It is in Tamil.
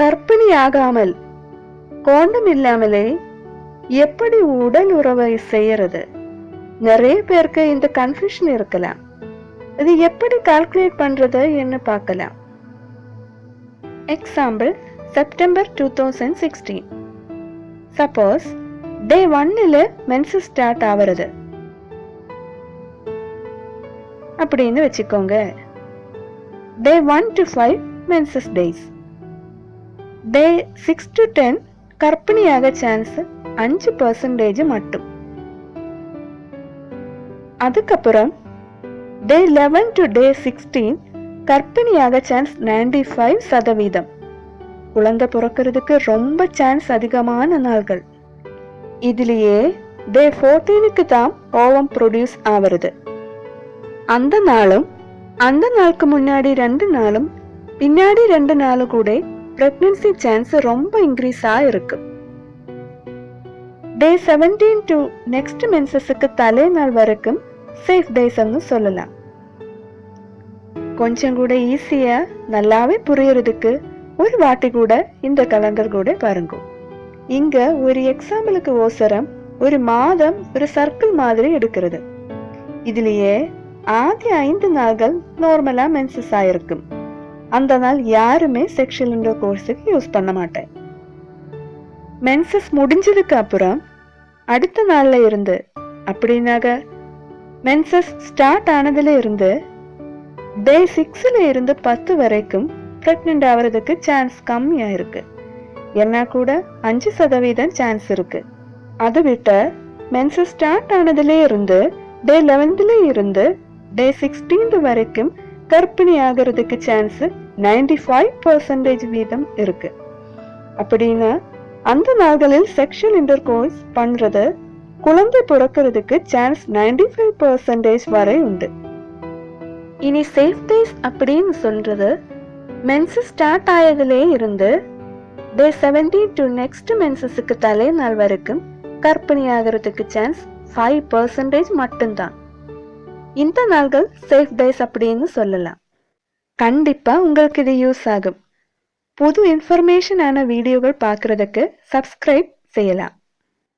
கர்ப்பிணி ஆகாமல் கோண்டம் இல்லாமலே எப்படி உடல் உறவை செய்யறது? நிறைய பேருக்கு இந்த கன்ஃபியூஷன் இருக்கலாம். இது எப்படி கால்குலேட் பண்றது என்று பார்க்கலாம். Example September two thousand sixteen suppose day ஒன்னில் மென்சஸ் ஸ்டார்ட் ஆகிறது அப்படின்னு வச்சுக்கோங்க. Day one to five menses days day six to ten கர்ப்பிணியாக chance அஞ்சு பர்சன்டேஜ் மட்டும். அதுக்கப்புறம் day eleven to day sixteen கர்ப்பிணியாக chance ninety five சதவீதம். குழந்தை பிறக்கிறதுக்கு ரொம்ப சான்ஸ் அதிகமான நாள்கள். இதுலேயே டே ஃபோர்டீனுக்கு தான் ஓவம் ப்ரொடியூஸ் ஆவருது அந்த நாளும் அந்த நாளுக்கு முன்னாடி ரெண்டு நாளும் பின்னாடி ரெண்டு நாளும் கூட பிரெக்னன்சி சான்ஸ் ரொம்ப இன்க்ரீஸ் இருக்கு. டே செவன்டீன் டு நெக்ஸ்ட் மென்சஸுக்கு தலை நாள் வரைக்கும் சேஃப் டேஸ்ன்னு சொல்லலாம். கொஞ்சம் கூட ஈஸியாக நல்லாவே புரியறதுக்கு ஒரு வாட்டி கூட இந்த கலண்டர் கூட பாருங்க. இங்க ஒரு எக்ஸாம்பிளுக்கு ஓசரம் ஒரு மாதம் ஒரு சர்க்கிள் மாதிரி எடுக்கிறது. இதுலயே ஆதி ஐந்து நாள்கள் நார்மலா மென்சஸ் ஆயிருக்கும் அந்த நாள் யாருமே செக்ஷுவல் இன்டர் கோர்ஸுக்கு யூஸ் பண்ண மாட்டேன். மென்சஸ் முடிஞ்சதுக்கு அப்புறம் அடுத்த நாள்ல இருந்து அப்படின்னாக மென்சஸ் ஸ்டார்ட் ஆனதுல இருந்து டே சிக்ஸ்ல இருந்து பத்து வரைக்கும் ப்ரெக்னென்ட் ஆகிறதுக்கு சான்ஸ் கம்மியாக இருக்கு. என்ன கூட அஞ்சு சதவீதம் சான்ஸ் இருக்கு. அதை விட்ட மென்சஸ் ஸ்டார்ட் ஆனதுல இருந்து டே லெவன்த்ல இருந்து டே சிக்ஸ்டீன்த் வரைக்கும் கர்ப்பிணி ஆகிறதுக்கு சான்ஸ் நைன்டி ஃபைவ் பர்சன்டேஜ் வீதம் இருக்கு. அப்படின்னா அந்த நாள்களில் செக்ஷுவல் இன்டர் கோர்ஸ் பண்றது குழந்தை பிறக்கிறதுக்கு சான்ஸ் நைன்டி ஃபைவ் பர்சன்டேஜ் வரை உண்டு. இனி சேஃப் டேஸ் அப்படின்னு சொல்றது மென்ஸ் ஸ்டார்ட் ஆயதுலே இருந்து டே செவன்டீன் டு நெக்ஸ்ட் மென்சஸுக்கு தலை நாள் வரைக்கும் கற்பனை ஆகிறதுக்கு சான்ஸ் ஃபைவ் பர்சன்டேஜ் மட்டும்தான். இந்த நாள்கள் சேஃப் டேஸ் அப்படின்னு சொல்லலாம். கண்டிப்பாக உங்களுக்கு இது யூஸ் ஆகும். புது இன்ஃபர்மேஷனான வீடியோகள் பார்க்குறதுக்கு சப்ஸ்கிரைப் செய்யலாம்.